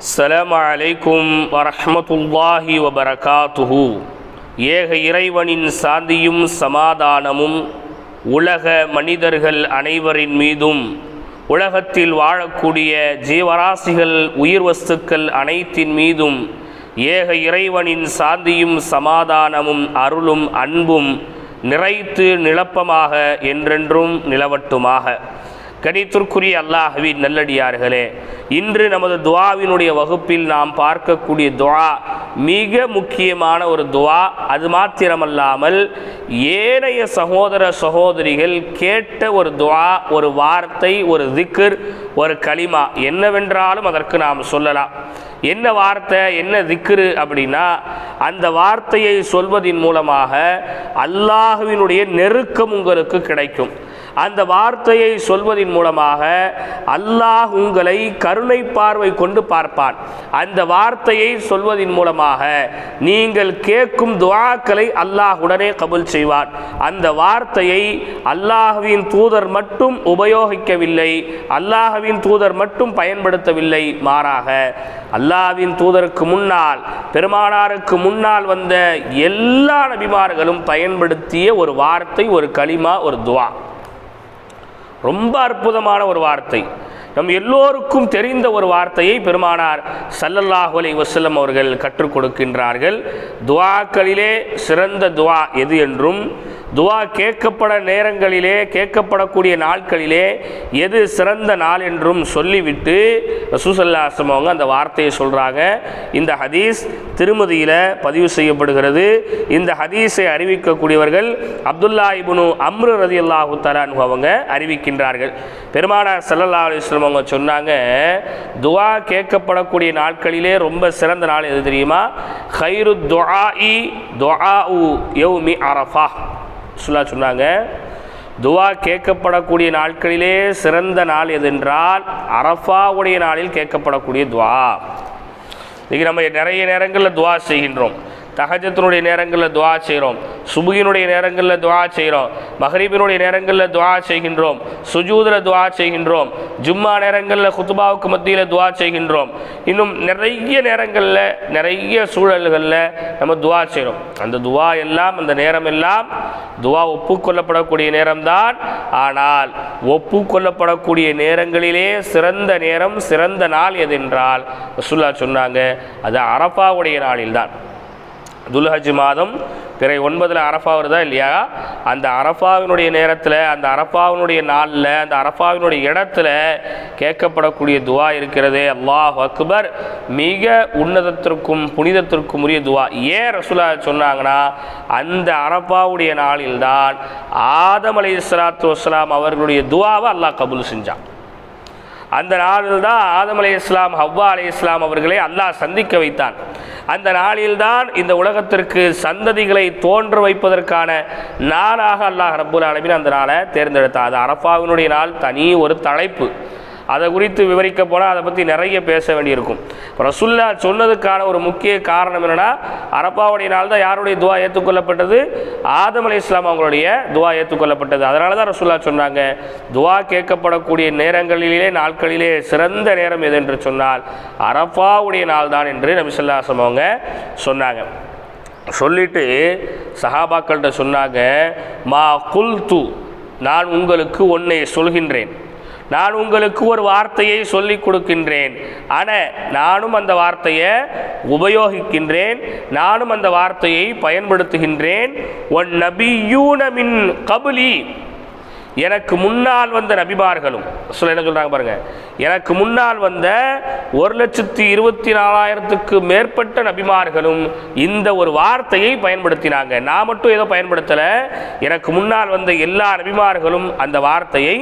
அஸ்லாம் அலைக்கும் வரஹமத்துல்லாஹி வபரகாத்துஹு. ஏக இறைவனின் சாந்தியும் சமாதானமும் உலக மனிதர்கள் அனைவரின் மீதும் உலகத்தில் வாழக்கூடிய ஜீவராசிகள் உயிர் வஸ்துக்கள் அனைத்தின் மீதும் ஏக இறைவனின் சாந்தியும் சமாதானமும் அருளும் அன்பும் நிறைத்து நிலப்பமாக என்றென்றும் நிலவட்டுமாக. கணித்திற்குரிய அல்லாஹ்வின் நல்லடியார்களே இன்று நமது துவாவினுடைய வகுப்பில் நாம் பார்க்கக்கூடிய துவா மிக முக்கியமான ஒரு துவா. அது மாத்திரமல்லாமல் ஏனைய சகோதர சகோதரிகள் கேட்ட ஒரு துவா ஒரு வார்த்தை ஒரு திக்கர் ஒரு களிமா என்னவென்றாலும் அதற்கு நாம் சொல்லலாம். என்ன வார்த்தை என்ன திக்ரு அப்படின்னா அந்த வார்த்தையை சொல்வதின் மூலமாக அல்லாஹுவினுடைய நெருக்கம் உங்களுக்கு கிடைக்கும். அந்த வார்த்தையை சொல்வதின் மூலமாக அல்லாஹ் உங்களை கருணை பார்வை கொண்டு பார்ப்பான். அந்த வார்த்தையை சொல்வதின் மூலமாக நீங்கள் கேட்கும் துவாக்களை அல்லாஹ் உடனே கபுல் செய்வான். அந்த வார்த்தையை அல்லாஹுவின் தூதர் மட்டும் உபயோகிக்கவில்லை அல்லாஹுவின் தூதர் மட்டும் பயன்படுத்தவில்லை மாறாக அல்லாஹ்வின் தூதருக்கு முன்னால் பெருமானாருக்கு முன்னால் வந்த எல்லா நபிமார்களும் பயன்படுத்திய ஒரு வார்த்தை ஒரு களிமா ஒரு துவா. ரொம்ப அற்புதமான ஒரு வார்த்தை. நம் எல்லோருக்கும் தெரிந்த ஒரு வார்த்தையை பெருமானார் சல்லல்லாஹு அலி வசல்லம் அவர்கள் கற்றுக் கொடுக்கின்றார்கள். துவாக்களிலே சிறந்த துவா எது என்றும் துவா கேட்கப்பட நேரங்களிலே கேட்கப்படக்கூடிய நாட்களிலே எது சிறந்த நாள் என்றும் சொல்லிவிட்டு ரசூசல்லாசம் அவங்க அந்த வார்த்தையை சொல்கிறாங்க இந்த ஹதீஸ் திருமதியில் பதிவு செய்யப்படுகிறது. இந்த ஹதீஸை அறிவிக்கக்கூடியவர்கள் அப்துல்லா இபுனு அம்ரு ரதி அல்லாஹு தலான் அவங்க அறிவிக்கின்றார்கள். பெருமானார் சல்லல்லா அலிஸ்லம் அவங்க சொன்னாங்க துவா கேட்கப்படக்கூடிய நாட்களிலே ரொம்ப சிறந்த நாள் எது தெரியுமா? ஹைரு துஆஇ உ யௌமி அரஃபா. சொல்லா சொன்னாங்க துவா கேட்கப்படக்கூடிய நாட்களிலே சிறந்த நாள் எதென்றால் அரஃபாவுடைய நாளில் கேட்கப்படக்கூடிய துவா. இன்றைக்கி நம்ம நிறைய நேரங்களில் துவா செய்கின்றோம். தகஜத்தினுடைய நேரங்களில் துவா செய்கிறோம் சுபுகினுடைய நேரங்களில் துவா செய்கிறோம் மஹரீபினுடைய நேரங்களில் துவா செய்கின்றோம். சுஜூதில் துவா செய்கின்றோம். ஜும்மா நேரங்களில் குத்துபாவுக்கு மத்தியில் துவா செய்கின்றோம். இன்னும் நிறைய நேரங்களில் நிறைய சூழல்களில் நம்ம துவா செய்கிறோம் அந்த துவா எல்லாம் அந்த நேரம் எல்லாம் துவா ஒப்புக்கொள்ளப்படக்கூடிய நேரம்தான். ஆனால் ஒப்புக்கொள்ளப்படக்கூடிய நேரங்களிலே சிறந்த நேரம் சிறந்த நாள் எதென்றால் ரசுல்லா சொன்னாங்க அது அரபாவுடைய நாளில்தான். துல்ஹஜ் மாதம் பிறை ஒன்பதில் அரஃபா வருதா இல்லையா? அந்த அரஃபாவினுடைய நேரத்தில் அந்த அரஃபாவினுடைய நாளில் அந்த அரஃபாவினுடைய இடத்துல கேட்கப்படக்கூடிய துவா இருக்கிறதே அல்லாஹ் அக்பர். மிக உன்னதத்திற்கும் புனிதத்திற்கும் உரிய துவா. ஏன் ரசுலா சொன்னாங்கன்னா அந்த அரஃபாவுடைய நாளில்தான் ஆதம் அலி இஸ்லாத்து வஸ்லாம் அவர்களுடைய துவாவை அல்லாஹ் கபூல் செஞ்சான். அந்த நாளில் தான் ஆதம் அலி இஸ்லாம் ஹவ்வா அலி இஸ்லாம் அவர்களை அல்லாஹ் சந்திக்க வைத்தான். அந்த நாளில்தான் இந்த உலகத்திற்கு சந்ததிகளை தோன்ற வைப்பதற்கான நாளாக அல்லாஹ் ரபுல் அலமின் அந்த நாளை தேர்ந்தெடுத்தார் அது அரஃபாவினுடைய நாள் தனி ஒரு தலைப்பு. அதை குறித்து விவரிக்க போனால் அதை பற்றி நிறைய பேச வேண்டியிருக்கும். ரசுல்லா சொன்னதுக்கான ஒரு முக்கிய காரணம் என்னென்னா அரப்பாவுடைய நாள் தான் யாருடைய துவா ஏற்றுக்கொள்ளப்பட்டது? ஆதம் அலி இஸ்லாம் அவங்களுடைய துவா ஏற்றுக்கொள்ளப்பட்டது. அதனால தான் ரசுல்லா சொன்னாங்க துவா கேட்கப்படக்கூடிய நேரங்களிலே நாட்களிலே சிறந்த நேரம் எது என்று சொன்னால் அரப்பாவுடைய நாள் தான் என்று நபிசல்லாசம் அவங்க சொன்னாங்க. சொல்லிட்டு சஹாபாக்கள்கிட்ட சொன்னாங்க மா குல்து நான் உங்களுக்கு ஒன்றை சொல்கின்றேன். நான் உங்களுக்கு ஒரு வார்த்தையை சொல்லி கொடுக்கின்றேன். ஆனால் நானும் அந்த வார்த்தையை உபயோகிக்கின்றேன். நானும் அந்த வார்த்தையை பயன்படுத்துகின்றேன். ஒன் நபியூனமின் கபுலி. எனக்கு முன்னால் வந்த நபிமார்களும் சொல்ல என்ன சொல்கிறாங்க பாருங்க எனக்கு முன்னால் வந்த ஒரு லட்சத்தி இருபத்தி நாலாயிரத்துக்கு மேற்பட்ட நபிமார்களும் இந்த ஒரு வார்த்தையை பயன்படுத்தினாங்க. நான் மட்டும் ஏதோ பயன்படுத்தலை எனக்கு முன்னால் வந்த எல்லா நபிமார்களும் அந்த வார்த்தையை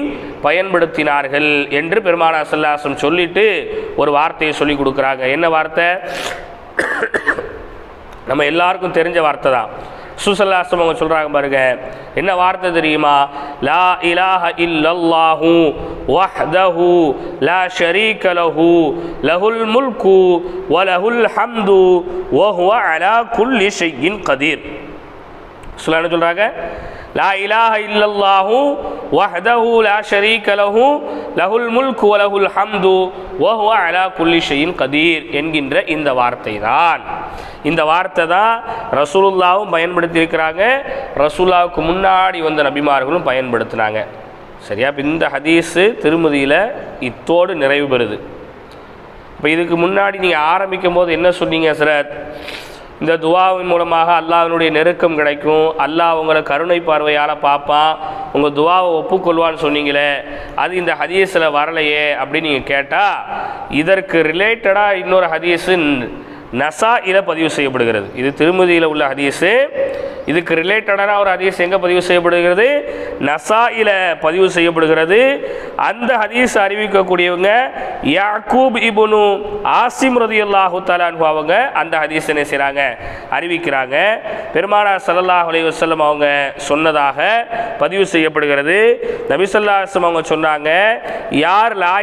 பயன்படுத்தினார்கள் என்று பெருமானா சல்லாசம் சொல்லிட்டு ஒரு வார்த்தையை சொல்லி கொடுக்குறாங்க. என்ன வார்த்தை? நம்ம எல்லாருக்கும் தெரிஞ்ச வார்த்தை தான். சுசல்லாசம் அவங்க சொல்கிறாங்க பாருங்க. என்ன வார்த்தை தெரியுமா? லா இலாஹ இல்லல்லாஹு வஹ்தஹு லா ஷரீக லஹு லஹுல் முல்கு வ லஹுல் ஹம்து வ ஹுவ அலா குல்லி ஷையின் கதீர். சொல்ல என்ன சொல்கிறாங்க லா இலாஹ இல்லல்லாஹு வஹ்தஹு லா ஷரீக லஹு லஹுல் முல்கு வ லஹுல் ஹம்து வ அலா குல்லி கதீர் என்கின்ற இந்த வார்த்தை தான் இந்த வார்த்தை தான் ரசூலுல்லாவும் பயன்படுத்தி இருக்கிறாங்க முன்னாடி வந்த நபிமார்களும் பயன்படுத்தினாங்க. சரியா? இப்போ இந்த ஹதீஸு திருமதியில் இத்தோடு நிறைவு பெறுது. இப்போ இதுக்கு முன்னாடி நீங்கள் ஆரம்பிக்கும் போது என்ன சொன்னீங்க சரத்? இந்த துவாவின் மூலமாக அல்லாஹினுடைய நெருக்கம் கிடைக்கும். அல்லாஹ் உங்களை கருணை பார்வையால் பார்ப்பான். உங்கள் துவாவை ஒப்புக்கொள்வான்னு சொன்னீங்களே அது இந்த ஹதீஸில் வரலையே அப்படின்னு நீங்கள் கேட்டால் இதற்கு ரிலேட்டடாக இன்னொரு ஹதீஸு நசா இல பதிவு செய்யப்படுகிறது. இது திருமதியில் உள்ள ஹதீஸு. இதுக்கு ரிலேட்டடான ஒரு ஹதீஸ் எங்கே பதிவு செய்யப்படுகிறது? நசாயில பதிவு செய்யப்படுகிறது. அந்த ஹதீஸ் அறிவிக்கக்கூடியவங்க யாக்கூப் இபுனு ஆசிம் ரதியல்லாஹு தலான்ஹு அவங்க அந்த ஹதீஸ் என்ன செய்கிறாங்க அறிவிக்கிறாங்க. பெருமானா சல்லாஹ் அலைஹி அவங்க சொன்னதாக பதிவு செய்யப்படுகிறது. நபிசல்லாஸ்லம் அவங்க சொன்னாங்க யார் லா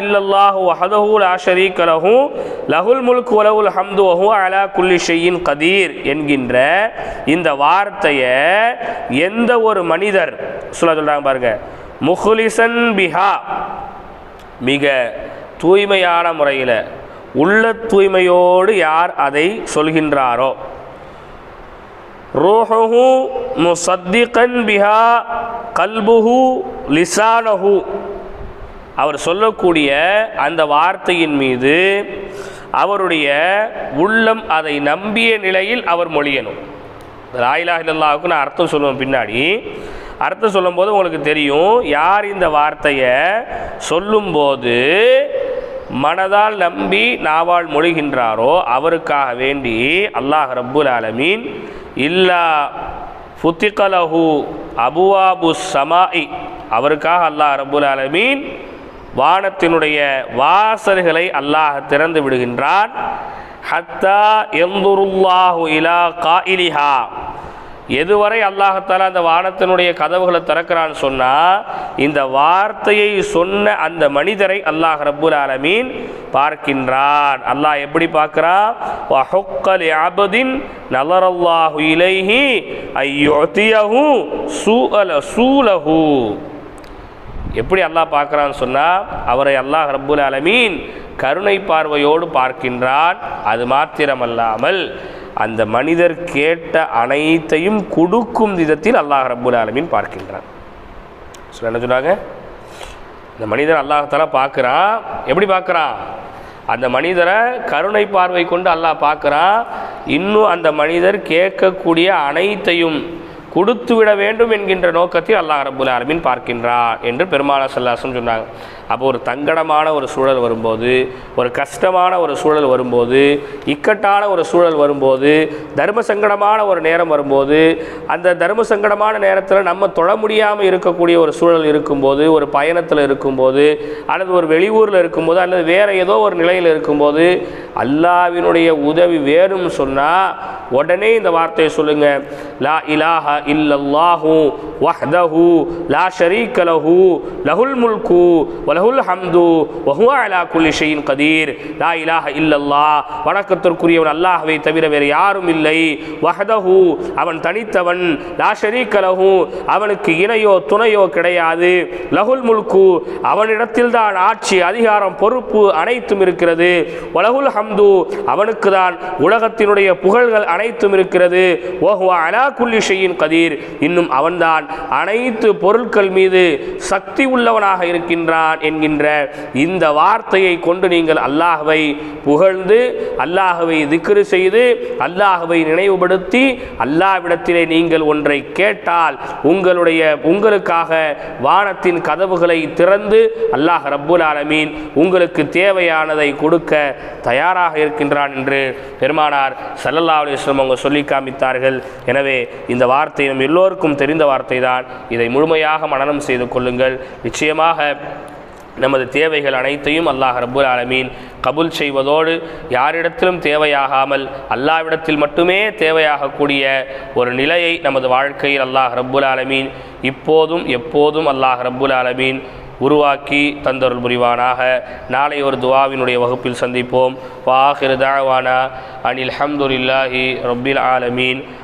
இல்லல்லாஹு வஹதஹுல் லா லஹுல் முல்க் வலவுல் ஹம்து வஹு அலா குல்லி ஷெய்யின் கதீர் என்கின்ற இந்த வார்த்தையை எந்த ஒரு மனிதர் சொல்ல சொல்கிறாங்க பாருங்க முஹ்லிசன் பிஹா மிக தூய்மையான முறையில் உள்ள தூய்மையோடு யார் அதை சொல்கின்றாரோ. ரூஹு முசத்திகன் பிஹா கல்புஹு லிசானஹு. அவர் சொல்லக்கூடிய அந்த வார்த்தையின் மீது அவருடைய உள்ளம் அதை நம்பிய நிலையில் அவர் மொழியணும். லாயிலா இல்லல்லாவுக்கு நான் அர்த்தம் சொல்லுவேன் பின்னாடி. அர்த்தம் சொல்லும்போது உங்களுக்கு தெரியும் யார் இந்த வார்த்தையை சொல்லும்போது மனதால் நம்பி நாவால் மொழிகின்றாரோ அவருக்காக வேண்டி அல்லாஹ் ரப்புல் ஆலமீன் இல்லா ஃபுத்திகலஹு அபுவாபு சமாஇ அவருக்காக அல்லாஹ் ரப்புல் ஆலமீன் வானத்தினுடைய வாசல்களை அல்லாஹ் திறந்து விடுகின்றான். ஹத்தா எந்துருல்லாஹு இலா காயிலிஹா. எதுவரை அல்லாஹத்தாலா அந்த வானத்தினுடைய கதவுகளை திறக்கிறான்னு சொன்னால் இந்த வார்த்தையை சொன்ன அந்த மனிதரை அல்லாஹ் ரப்புல் ஆலமீன் பார்க்கின்றான். அல்லாஹ் எப்படி பார்க்கிறான் நலரல்லாஹு இலைஹி ஐயோத்தியஹு சூஅல சூலஹு. எப்படி அல்லாஹ் பார்க்குறான்னு சொன்னால் அவரை அல்லாஹ் ரப்புல் அலமீன் கருணை பார்வையோடு பார்க்கின்றான். அது மாத்திரமல்லாமல் அந்த மனிதர் கேட்ட அனைத்தையும் கொடுக்கும் விதத்தில் அல்லாஹ் ரபுல் ஆலமின் பார்க்கின்றான். சொல்ல என்ன சொன்னாங்க? இந்த மனிதர் அல்லாஹால பார்க்குறான் எப்படி பார்க்குறான் அந்த மனிதரை கருணை பார்வை கொண்டு அல்லாஹ் பார்க்குறான் இன்னும் அந்த மனிதர் கேட்கக்கூடிய அனைத்தையும் கொடுத்து விட வேண்டும் என்கின்ற நோக்கத்தில் அல்லாஹ் ரபுல் ஆலமின் பார்க்கின்றான் என்று பெருமானா சல்லாசம் சொன்னாங்க. அப்போ ஒரு தங்கடமான ஒரு சூழல் வரும்போது ஒரு கஷ்டமான ஒரு சூழல் வரும்போது இக்கட்டான ஒரு சூழல் வரும்போது தர்ம சங்கடமான ஒரு நேரம் வரும்போது அந்த தர்ம சங்கடமான நேரத்தில் நம்ம தொழ முடியாமல் இருக்கக்கூடிய ஒரு சூழல் இருக்கும்போது ஒரு பயணத்தில் இருக்கும்போது அல்லது ஒரு வெளியூரில் இருக்கும்போது அல்லது வேறு ஏதோ ஒரு நிலையில் இருக்கும்போது அல்லாவினுடைய உதவி வேணும்னு சொன்னால் உடனே இந்த வார்த்தையை சொல்லுங்கள் லா இலாஹ இல்லல்லாஹு வஹ்தஹு லா له له லஹுல் முல்கு الحمد وهو على அலா شيء قدير لا லா இலாஹ الله வணக்கத்திற்குரியவன் அல்லாஹ்வை தவிர வேறு யாரும் இல்லை. வஹதஹு அவன் தனித்தவன். லா ஷரீக்க லஹு அவனுக்கு இணையோ துணையோ கிடையாது. லஹுல் முல்கு அவனிடத்தில் தான் ஆட்சி அதிகாரம் பொறுப்பு அனைத்தும் இருக்கிறது. வலகுல் ஹம்து அவனுக்கு தான் உலகத்தினுடைய புகழ்கள் அனைத்தும் இருக்கிறது. ஓஹுவா அலா குல்லி ஷையின் கதீர். இன்னும் அவன்தான் அனைத்து பொருட்கள் மீது சக்தி உள்ளவனாக இருக்கின்றான் என்கின்ற இந்த வார்த்தையை கொண்டு நீங்கள் அல்லாஹவை புகழ்ந்து அல்லாஹவை திக்ரு செய்து அல்லாஹவை நினைவுபடுத்தி அல்லாவிடத்திலே நீங்கள் ஒன்றை கேட்டால் உங்களுடைய உங்களுக்காக வானத்தின் கதவுகளை திறந்து அல்லாஹ் ரப்புல் ஆலமீன் உங்களுக்கு தேவையானதை கொடுக்க தயாராக இருக்கின்றான் என்று பெருமானார் சல்லல்லா அலிஸ்லம் அவங்க சொல்லி காமித்தார்கள். எனவே இந்த வார்த்தை நம் எல்லோருக்கும் தெரிந்த வார்த்தை தான் இதை முழுமையாக மனனம் செய்து கொள்ளுங்கள். நிச்சயமாக நமது தேவைகள் அனைத்தையும் அல்லாஹ் ரபுல் ஆலமீன் கபூல் செய்வதோடு யாரிடத்திலும் தேவையாகாமல் அல்லாவிடத்தில் மட்டுமே தேவையாகக்கூடிய ஒரு நிலையை நமது வாழ்க்கையில் அல்லாஹ் ரப்புல் ஆலமீன் இப்போதும் எப்போதும் அல்லாஹ் ரப்புல் ஆலமீன் உருவாக்கி தந்தருள் புரிவானாக. நாளை ஒரு துவாவினுடைய வகுப்பில் சந்திப்போம். வாஹிர் தாவானா அனில் ஹம்துல்லாஹி ரப்பில் ஆலமீன்.